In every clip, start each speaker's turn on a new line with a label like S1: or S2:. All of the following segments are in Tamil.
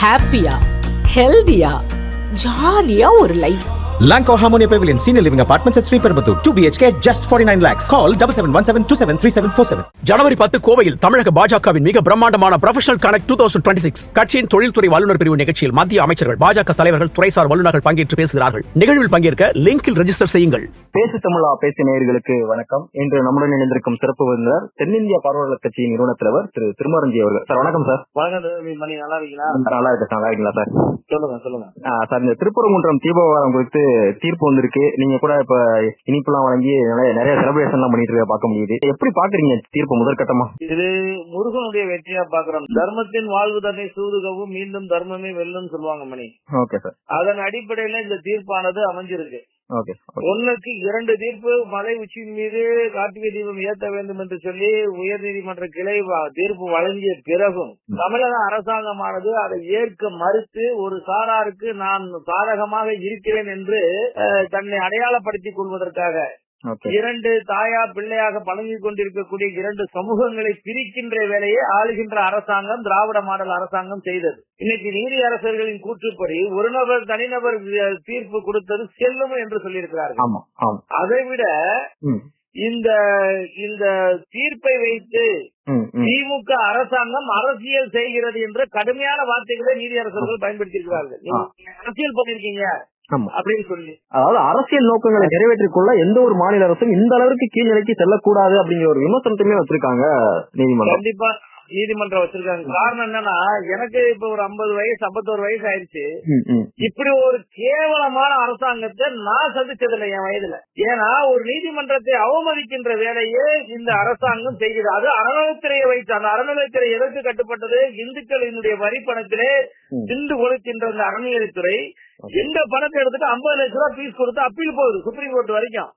S1: ஹாப்பியா ஹெல்தியா ஜாலியா ஒரு life
S2: Lanco Harmonia Pavilion Senior Living Apartments at Sri Perambatoor. 2 BHK, just 49 lakhs. Call 7717273747.
S3: ஜனவரி பத்து கோவையில் தமிழக பாஜகவின் மிக பிரம்மாண்டமான professional connect two thousand twenty six கட்சியின் தொழில்துறை வல்லுநர் பிரிவு நிகழ்ச்சியில் மத்திய அமைச்சர்கள் பாஜக தலைவர்கள் துறைசார் வல்லுநர்கள் பங்கேற்று பேசுகிறார்கள் நிகழ்வில் பங்கேற்க லிங்கில் ரெஜிஸ்டர் செய்யுங்கள்
S4: பேசு தமிழா பேசி நேயர்களுக்கு வணக்கம். இன்று நம்முடன் இணைந்திருக்கும் சிறப்பு விருந்தினர் தென்னிந்திய பார்வையாளர் கட்சியின் நிறுவன தலைவர் திரு திருமரஞ்சி அவர்கள். சார் வணக்கம் சார்.
S5: வணக்கம் மணி நல்லா இருக்கீங்களா?
S4: நல்லா இருக்கு சார் நல்லா இருக்கீங்களா சார்?
S5: சொல்லுங்க சொல்லுங்க.
S4: சார் இந்த திருப்பரங்குன்றம் தீபவாரம் குறித்து தீர்ப்பு வந்திருக்கு. நீங்க கூட இப்ப இனிப்புலாம் வழங்கி நிறைய நிறைய செலிப்ரேஷன் எல்லாம் பண்ணிட்டு இருக்க பார்க்க முடியுது. எப்படி பாக்குறீங்க தீர்ப்பு முதற்கட்டமா
S5: இது முருகனுடைய வெற்றியா பாக்குறோம் தர்மத்தின் வாழ்வு தன்னை சூதுகவும் மீண்டும் தர்மமே வெல்லும் சொல்லுவாங்க மணி.
S4: Okay sir.
S5: அதன் அடிப்படையில இந்த தீர்ப்பானது அமைஞ்சிருக்கு. ஒண்ணுக்கு இரண்டு தீர்ப்பு மலை உச்சியின் மீது கார்த்திகை தீபம் ஏத்த வேண்டும் என்று சொல்லி உயர்நீதிமன்ற கிளை வ- தீர்ப்பு வழங்கிய பிறகும் தமிழக அரசாங்கமானது அதை ஏற்க மறுத்து ஒரு சாராருக்கு நான் சாதகமாக இருக்கிறேன் என்று தன்னை அடையாளப்படுத்திக் கொள்வதற்காக இரண்டு தாயா பிள்ளையாக பழங்கிக் கொண்டிருக்கக்கூடிய இரண்டு சமூகங்களை பிரிக்கின்ற வேலையை ஆளுகின்ற அரசாங்கம் திராவிட மாடல் அரசாங்கம் செய்தது. இன்னைக்கு நீதி அரசர்களின் கூற்றுப்படி ஒரு நபர் தனிநபர் தீர்ப்பு கொடுத்தது செல்லும் என்று சொல்லியிருக்கிறார்கள்.
S4: ஆமா ஆமா.
S5: அதை விட
S4: ம்.
S5: இந்த இந்த தீர்ப்பை வைத்து திமுக அரசாங்கம் அரசியல் செய்கிறது என்ற கடுமையான வார்த்தைகளை நீதி அரசர்கள் பயன்படுத்தியிருக்கிறார்கள். நீங்க அரசியல் பண்ணிருக்கீங்க அப்படின்னு சொல்லி.
S4: அதாவது அரசியல் நோக்கங்களை நிறைவேற்றிக் கொள்ள எந்த ஒரு மாநில அரசும் இந்த அளவுக்கு கீழ்நிலைக்கு செல்லக்கூடாது அப்படிங்கிற ஒரு விமர்சனத்தையுமே வச்சிருக்காங்க நீதிமன்றம்.
S5: கண்டிப்பா நீதிமன்றம் வச்சிருக்காங்க. காரணம் என்னன்னா எனக்கு இப்ப ஒரு ஐம்பது வயசு ஐம்பத்தோரு வயசு ஆயிடுச்சு. இப்படி ஒரு கேவலமான அரசாங்கத்தை நான் சந்திச்சதில்லை என் வயதுல. ஏன்னா ஒரு நீதிமன்றத்தை அவமதிக்கின்ற வேலையே இந்த அரசாங்கம் செய்கிறது அது அறநிலைத்துறையை வைத்து அந்த அறநிலைத்துறை எதற்கு கட்டுப்பட்டது? இந்துக்களினுடைய வரி பணத்திலே. திண்டு கொளுக்கின்ற அந்த அறநிலையத்துறை. எந்த பணத்தை எடுத்துட்டு ஐம்பது லட்சம் ரூபாய் ஃபீஸ் கொடுத்து அப்பீல் போகுது சுப்ரீம் கோர்ட் வரைக்கும்.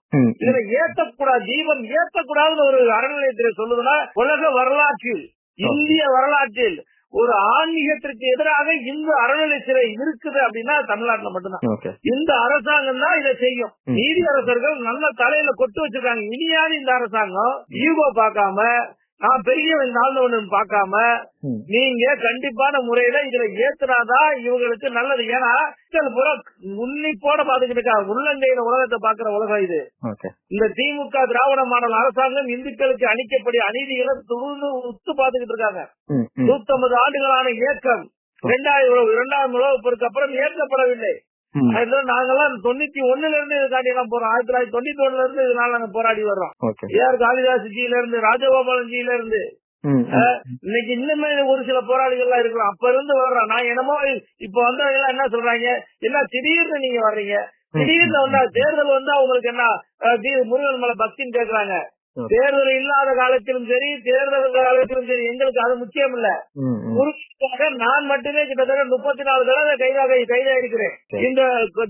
S5: இதுல ஏத்தக்கூடாது தீபம் ஏத்தக்கூடாதுன்னு ஒரு அறநிலையத்துறை சொல்லுதுன்னா உலக வரலாற்றில் இந்திய வரலாற்றில் ஒரு ஆன்மீகத்திற்கு எதிராக இந்த அறநிலைத்துறை இருக்குது அப்படின்னா தமிழ்நாட்டுல மட்டும்தான். இந்த அரசாங்கம் தான் இதை செய்யும். நீதி அரசர்கள் நல்ல தலையில கொட்டு வச்சிருக்காங்க. இனியாவது இந்த அரசாங்கம். ஈகோ பார்க்காம நான் பெரியவன் தாழ்ந்தவன் பார்க்காம
S4: ம்.
S5: நீங்க கண்டிப்பான முறையில இதுல ஏத்துனாதான் இவங்களுக்கு நல்லது. ஏன்னா பூரா உன்னிப்போட பாத்துக்கிட்டு உள்ளங்கையில உலகத்தை பாக்குற உலகம் இது. இந்த திமுக திராவிட மாடல் அரசாங்கம் இந்துக்களுக்கு அளிக்கப்படிய அநீதிகளை துருன்னு உத்து பாத்துக்கிட்டு இருக்காங்க. நூத்தம்பது ஆண்டுகளான இயக்கம். இரண்டாயிரம் இரண்டாயிரம் உலகப்போருக்கு அப்புறம் ஏற்கப்படவில்லை. நாங்கெல்லாம் தொண்ணூத்தி ஒண்ணுல இருந்து இதுக்காண்டி எல்லாம் போறோம். ஆயிரத்தி தொள்ளாயிரத்தி தொண்ணூத்தி ஒண்ணுல இருந்து இதனால நாங்க போராடி வர்றோம். ஏஆர் காளிதாஸ் ஜியில இருந்து ராஜகோபாலன் ஜியில இருந்து இன்னைக்கு இன்னுமே ஒரு சில போராளிகள் எல்லாம் இருக்கலாம். அப்ப இருந்து வர்றோம். நான் என்னமோ இப்ப வந்தவங்க எல்லாம் என்ன சொல்றாங்க? எல்லாம் திடீர்னு நீங்க வர்றீங்க? திடீர்னு வந்தா தேர்தல் வந்தா உங்களுக்கு என்ன முருகன் மேல பக்தின்னு கேக்குறாங்க. தேர்தல் இல்லாத காலத்திலும் சரி தேர்தல் காலத்திலும் சரி எங்களுக்கு அது முக்கியம் இல்ல. முருகனுக்காக நான் மட்டுமே கிட்டத்தட்ட முப்பத்தி நாலு தடவை கைதாக கைதா இருக்கிறேன். இந்த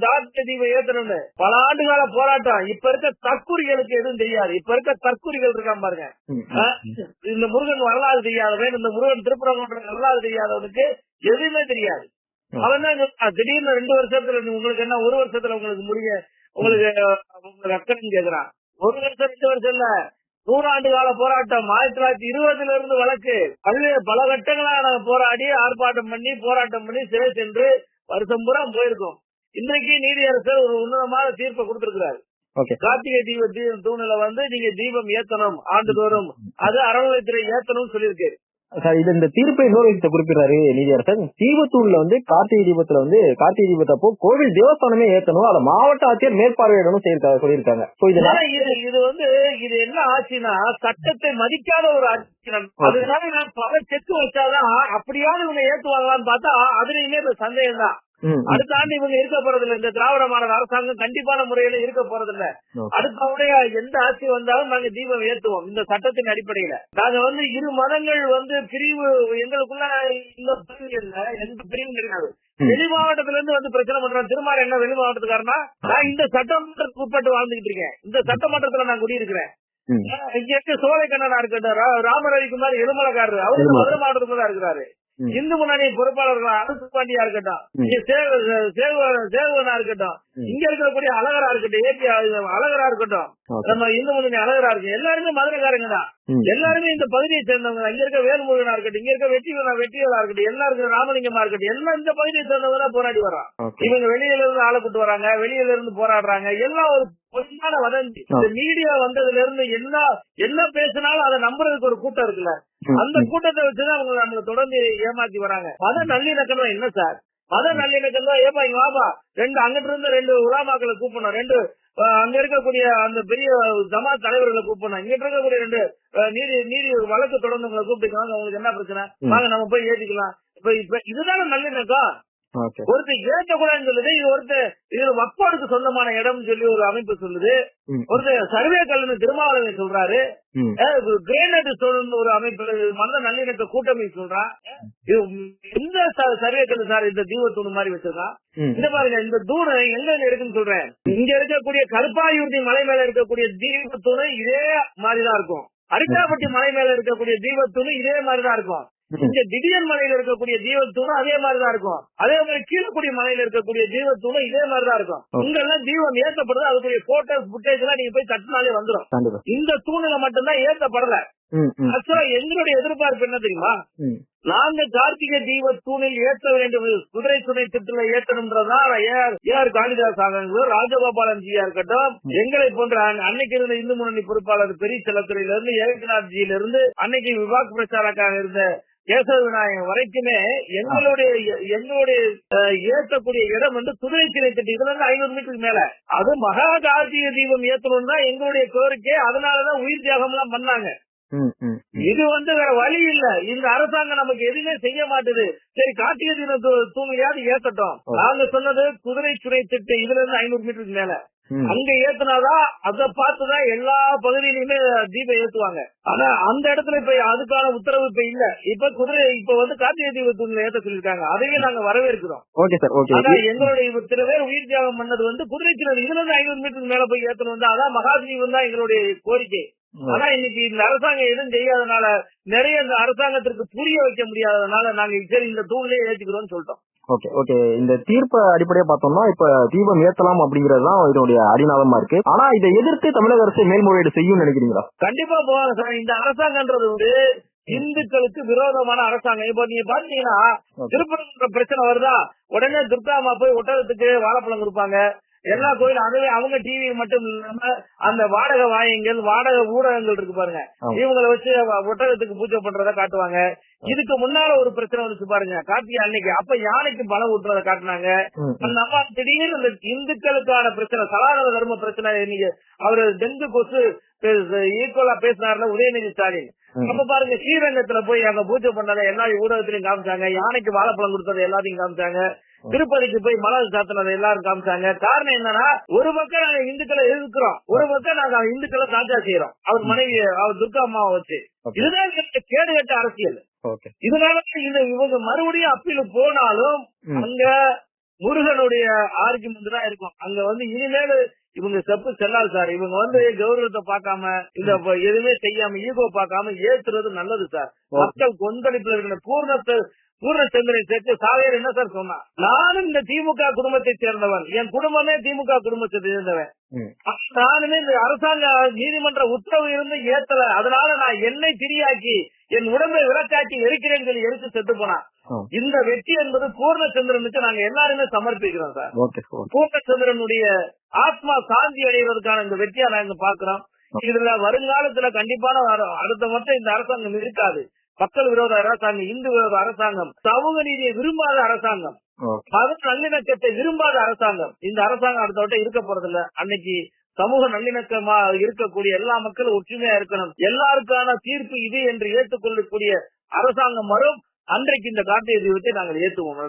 S5: தாத்த தீபம் ஏத்தணும்னு. பல ஆண்டுகால போராட்டம். இப்ப இருக்க தற்குறிகளுக்கு எதுவும் தெரியாது. இப்ப இருக்க தற்குறிகள் இருக்கான் பாருங்க? இந்த முருகன் வரலாறு தெரியாதவன் இந்த முருகன் திருப்பரங்குன்ற வரலாறு தெரியாதவனுக்கு எதுவுமே தெரியாது. அவன் தான் திடீர்னு ரெண்டு வருஷத்துல உங்களுக்கு என்ன ஒரு வருஷத்துல உங்களுக்கு முடிய உங்களுக்கு உங்களுக்கு அக்கறைன்னு கேக்குறான் ஒரு வருஷம் ரெண்டு வருஷம் இல்ல. நூறாண்டு கால போராட்டம் ஆயிரத்தி தொள்ளாயிரத்தி இருபதுல இருந்து வழக்கு. பல்வேறு பல கட்டங்களா நாங்க போராடி ஆர்ப்பாட்டம் பண்ணி போராட்டம் பண்ணி சிறை சென்று வருஷம் பூரா போயிருக்கோம். இன்றைக்கு நீதியரசர் ஒரு உன்னதமான தீர்ப்பை கொடுத்திருக்கிறார். கார்த்திகை தீப தீ- தூணில வந்து நீங்க தீபம் ஏத்தணும் ஆண்டுதோறும். அது அறநிலைத்துறை ஏத்தணும்னு சொல்லியிருக்கு
S4: சார் இது இந்த தீர்ப்பை இன்னொரு குறிப்பிடுறாரு நீதியரசர். தீபத்தூர்ல வந்து கார்த்திகை தீபத்துல வந்து கார்த்திகை தீபத்தப்போ கோவில் தேவஸ்தானமே ஏத்தணும் அதை மாவட்ட ஆட்சியர் மேற்பார்வையிடணும் செய்யிருக்காங்க சொல்லியிருக்காங்க. இது
S5: இது வந்து இது என்ன ஆச்சுன்னா சட்டத்தை மதிக்காத ஒரு ஆட்சி. அதனால நான் பல செக்கு வச்சாதான் அப்படியாவது இவங்க ஏத்துவாங்களான்னு பார்த்தா அதுலயுமே சந்தேகம் தான் அடுத்த ஆண்டு இவங்க இருக்க போறதில்ல. இந்த திராவிட மாடல் அரசாங்கம் கண்டிப்பான முறையில இருக்க போறதில்ல.
S4: Okay.
S5: அடுத்த உடைய எந்த ஆட்சி வந்தாலும் நாங்க தீபம் ஏத்துவோம். இந்த சட்டத்தின் அடிப்படையில. நாங்க வந்து இரு மதங்கள் வந்து பிரிவு எங்களுக்குள்ள இந்த பிரிவு இல்ல. எந்த பிரிவும் கிடையாது. வெளி மாவட்டத்துல இருந்து வந்து பிரச்சனை பண்றோம் திருமாறு என்ன வெளி மாவட்டத்துக்காரனா நான் இந்த சட்டமன்றத்துக்கு உட்பட்டு வாழ்ந்துகிட்டு இருக்கேன். இந்த சட்டமன்றத்துல நான் குடியிருக்கிறேன். இங்க இருக்க சோலைக்கண்ணனா இருக்கட்டும் ரா- ராமரவிக்குமார் எலுமலக்காரரு. அவரு. மதுரை மாவட்டத்துல தான் இருக்கிறாரு. இந்து முன்னணி பொறுப்பாளர்கள் அரசு பாண்டியா இருக்கட்டும். இங்க சேவகனா இருக்கட்டும். இங்க இருக்கக்கூடிய அழகரா இருக்கட்டும் ஏபி அழகரா இருக்கட்டும். நம்ம இந்து முன்னணி அழகரா இருக்கு எல்லாருமே மதுரைக்காரங்க தான். எல்லாருமே இந்த பகுதியை சேர்ந்தவங்க. இங்க இருக்க வேல்முருகனா இருக்கட்டும் இங்க இருக்க வெற்றி வெற்றிகளா இருக்கட்டும் எல்லாம் இருக்கிற ராமலிங்கமா இருக்கட்டும் எல்லாம் இந்த பகுதியை சேர்ந்தவங்க போராடி வர்றான் இவங்க வெளியில இருந்து ஆளை கூட்டு வராங்க வெளியில இருந்து போராடுறாங்க. எல்லாம் ஒரு பொய்யான வதந்தி. இந்த மீடியா வந்ததுல இருந்து என்ன என்ன பேசினாலும் அதை நம்புறதுக்கு ஒரு கூட்டம் இருக்குல்ல. அந்த கூட்டத்தை வச்சுதான் அவங்க நம்மள தொடர்ந்து ஏமாத்தி வராங்க. மத நல்லிணக்கம் என்ன சார்? மத நல்லிணக்கம் தான் ஏப்பா இங்க வாப்பா ரெண்டு அங்கிட்டு இருந்து ரெண்டு உலாமாக்களை கூப்பிடணும் ரெண்டு அங்க இருக்கக்கூடிய அந்த பெரிய ஜமாத் தலைவர்களை கூப்பிடணும். இங்கிட்டு இருக்கக்கூடிய ரெண்டு நீதி நீதி வழக்கு தொடர்ந்தவங்களை கூப்பிட்டு வாங்க உங்களுக்கு என்ன பிரச்சனை? வாங்க நம்ம போய் ஏத்திக்கலாம். இப்ப இப்ப இதுதானே நல்லிணக்கம்? ஒருத்தர் ஏற்றக்கூடாதுன்னு சொல்லுது இது ஒருத்தர் இது வக்கோடுக்கு சொந்தமான இடம் சொல்லி ஒரு அமைப்பு சொல்லுது. ஒருத்தர் சர்வே கல்னு திருமாவளவன் சொல்றாரு. கிரேனட் சொல்லுன்னு ஒரு அமைப்பு மத நல்லிணக்க கூட்டமைப்பு சொல்றான். இது எந்த சர்வே கல் சார் இந்த தீபத்தூண் மாதிரி வச்சிருக்கான். இந்த பாருங்க இந்த தூண் எங்க இருக்குன்னு சொல்றேன். இங்க இருக்கக்கூடிய கருப்பாயூர்தி மலை மேல இருக்கக்கூடிய தீபத்தூண் இதே மாதிரிதான் இருக்கும். அரிக்காப்பட்டி மலை மேல இருக்கக்கூடிய தீபத்தூண் இதே மாதிரிதான் இருக்கும். இங்க திடீர் மலையில இருக்கக்கூடிய தீபத்தூணும் அதே மாதிரிதான் இருக்கும். அதே மாதிரி கீழக்குடி மலையில இருக்கக்கூடிய தீபத்தூணும் இதே மாதிரிதான் இருக்கும். இங்க எல்லாம் தீபம் ஏத்தப்படுது அதுக்குரிய போட்டோஸ் புட்டேஜ் எல்லாம் நீங்க போய் தட்டினாலே வந்துடும் இந்த தூணுல மட்டும்தான் ஏத்தப்படல. ஆக்சுவலா எங்களுடைய எதிர்பார்ப்பு என்ன தெரியுமா? நாங்க கார்த்திகை தீப தூணில் ஏற்ற வேண்டும் குதிரை துணை திட்டுல ஏற்றணும்ன்றதான் A R A R Kalidas ஆகட்டும் ராஜகோபாலன் ஜியா இருக்கட்டும். எங்களை போன்ற அன்- அன்னைக்கு இருந்த இந்து முன்னணி பொறுப்பாளர் பெரிய செல்லத்துறையில இருந்து ஏகநாத் ஜியில இருந்து அன்னைக்கு விவாக் பிரச்சாரக்காக இருந்த கேசவ விநாயகன் வரைக்குமே எங்களுடைய எங்களுடைய ஏற்றக்கூடிய இடம் வந்து குதிரை சிலை திட்டு. இதுல இருந்து ஐநூறு மீட்டருக்கு மேல. அது மகா கார்த்திகை தீபம் ஏற்றணும் தான் எங்களுடைய கோரிக்கை அதனாலதான் உயிர் தியாகம் எல்லாம் பண்ணாங்க. இது வந்து வேற வழி இல்ல. இந்த அரசாங்கம் நமக்கு எதுவுமே செய்ய மாட்டுது. சரி கார்த்திகை தின தூணியாவது ஏத்தட்டும். நாங்க சொன்னது குதிரை துறை திட்டு இதுல இருந்து ஐநூறு மீட்டருக்கு மேல. அங்க ஏத்துனாதான் அதை பார்த்துதான் எல்லா பகுதியிலுமே தீபம் ஏத்துவாங்க. ஆனா அந்த இடத்துல இப்ப அதுக்கான உத்தரவு இப்ப இல்ல. இப்ப குதிரை இப்ப வந்து கார்த்திகை தீப தூணில ஏத்த சொல்லிருக்காங்க அதையும் நாங்க வரவேற்கிறோம்.
S4: Okay sir okay.
S5: ஆனா எங்களுடைய இத்தனை பேர் உயிர் தியாகம் பண்ணது வந்து குதிரை சிலர் இதுல இருந்து ஐநூறு மீட்டருக்கு மேல போய் ஏத்தணும். வந்து அதான் மகாதீபம் தான் எங்களுடைய கோரிக்கை. ஆனா இன்னைக்கு இந்த அரசாங்கம் எதுவும் செய்யாதனால நிறைய இந்த அரசாங்கத்திற்கு புரிய வைக்க முடியாதனால நாங்க சரி இந்த தூண்லயே ஏத்திக்கிறோம்னு சொல்லிட்டோம்.
S4: Okay okay. இந்த தீர்ப்பை அடிப்படையா பார்த்தோம்னா இப்ப தீபம் ஏத்தலாம் அப்படிங்கறது தான் இதனுடைய அடிநாதமா இருக்கு. ஆனா இதை எதிர்த்து தமிழக அரசு மேல்முறையீடு செய்யும் நினைக்கிறீங்களா?
S5: கண்டிப்பா போவாங்க சார். இந்த அரசாங்கம்ன்றது வந்து இந்துக்களுக்கு விரோதமான அரசாங்கம். இப்ப நீங்க பாத்தீங்கன்னா திருப்பரங்குன்ற பிரச்சனை வருதா? உடனே துர்காமா போய் ஒட்டகத்துக்கு வாழைப்பழம் கொடுப்பாங்க. எல்லா கோயிலும் அதுவே அவங்க டிவி மட்டும் இல்லாம அந்த வாடகை வாயங்கள் வாடகை ஊடகங்கள் இருக்கு பாருங்க. இவங்களை வச்சு ஒட்டகத்துக்கு பூஜை பண்றத காட்டுவாங்க. இதுக்கு முன்னால ஒரு பிரச்சனை வந்துச்சு பாருங்க. கார்த்திகை அன்னைக்கு அப்ப யானைக்கு பலம் ஊட்டுறத காட்டுனாங்க. அந்த அம்மா திடீர்னு இந்த இந்துக்களுக்கான பிரச்சனை சனாதன தர்ம பிரச்சனை இன்னைக்கு அவரு டெங்கு கொசு ஈக்குவலா பேசினார்ல உதயநிதி ஸ்டாலின். அப்ப பாருங்க ஸ்ரீரங்கத்துல போய் அங்க பூஜை பண்ணதை எல்லா ஊடகத்திலையும் காமிச்சாங்க. யானைக்கு வாழைப்பழம் கொடுத்ததை எல்லாத்தையும் காமிச்சாங்க. திருப்பதிக்கு போய் மலர் சாத்தினதை எல்லாரும் காமிச்சாங்க. காரணம் என்னன்னா ஒரு பக்கம் நாங்க இந்துக்களை எதிர்க்கிறோம் ஒரு பக்கம் நாங்க இந்துக்களை தாஜா செய்யறோம். அவர் மனைவி அவர் துர்கா அம்மாவை வச்சு. இதுதான் கேடு கட்ட அரசியல். இதனால இந்த இவங்க மறுபடியும் அப்பீல் போனாலும். அங்க முருகனுடைய ஆர்குமெண்ட் தான் இருக்கும். அங்க வந்து இனிமேல் இவங்க செப்பு செல்லாது சார். இவங்க வந்து கௌரவத்தை பார்க்காம இந்த எதுவுமே செய்யாம ஈகோ பார்க்காம ஏத்துறது நல்லது சார். மக்கள் கொந்தளிப்புல இருக்கிற பூர்ணத்தை பூர்ணச்சந்திரனை சேர்த்து சாவையர் என்ன சார் சொன்னா? நானும் இந்த திமுக குடும்பத்தை சேர்ந்தவன். என் குடும்பமே திமுக குடும்பத்தை சேர்ந்தவன். நானுமே இந்த அரசாங்க நீதிமன்ற உத்தரவு இருந்து ஏத்தல. அதனால நான் என்னை திரியாக்கி என் உடம்பை விளக்காக்கி எரிக்கிறேன்னு சொல்லி எரிச்சு செத்து போனான்.
S4: ஆ.
S5: இந்த வெற்றி என்பது பூர்ணச்சந்திரனுக்கு நாங்க எல்லாருமே சமர்ப்பிக்கிறோம் சார். பூர்ணச்சந்திரனுடைய ஆத்மா சாந்தி அடைவதற்கான இந்த வெற்றியா நாங்க பாக்குறோம் இதுல வருங்காலத்துல கண்டிப்பான அடுத்த மட்டும் இந்த அரசாங்கம் இருக்காது. மக்கள் விரோத அரசாங்கம் இந்து விரோத அரசாங்கம் சமூக நீதியை விரும்பாத அரசாங்கம் மத நல்லிணக்கத்தை விரும்பாத அரசாங்கம். இந்த அரசாங்கம் அடுத்த வட்டம் இருக்க போறதில்ல. அன்னைக்கு சமூக நல்லிணக்கமா இருக்கக்கூடிய எல்லா மக்களும் ஒற்றுமையா இருக்கணும். எல்லாருக்கான தீர்ப்பு இது என்று ஏற்றுக்கொள்ளக்கூடிய அரசாங்கம் வரும். அன்றைக்கு இந்த கார்த்திகை தீபத்தை நாங்கள் ஏற்றுவோம்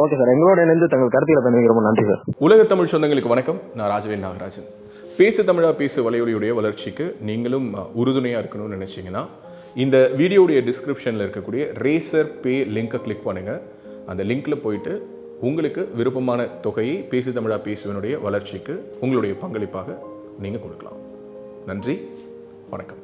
S4: ஓகே சார். எங்களோட இணைந்து தங்கள் கருத்துக்களை பண்ணி ரொம்ப நன்றி சார்.
S6: உலக தமிழ் சொந்தங்களுக்கு வணக்கம். நான் ராஜவேல் நாகராஜன். பேசு தமிழா பேசு வலையொலியுடைய வளர்ச்சிக்கு நீங்களும் உறுதுணையாக இருக்கணும்னு நினச்சிங்கன்னா இந்த வீடியோடைய டிஸ்கிரிப்ஷனில் இருக்கக்கூடிய ரேசர் பே லிங்கை கிளிக் பண்ணுங்கள் அந்த லிங்க்கில் போயிட்டு உங்களுக்கு விருப்பமான தொகையை பேசு தமிழா பேசுவனுடைய வளர்ச்சிக்கு உங்களுடைய பங்களிப்பாக நீங்கள் கொடுக்கலாம். நன்றி. வணக்கம்.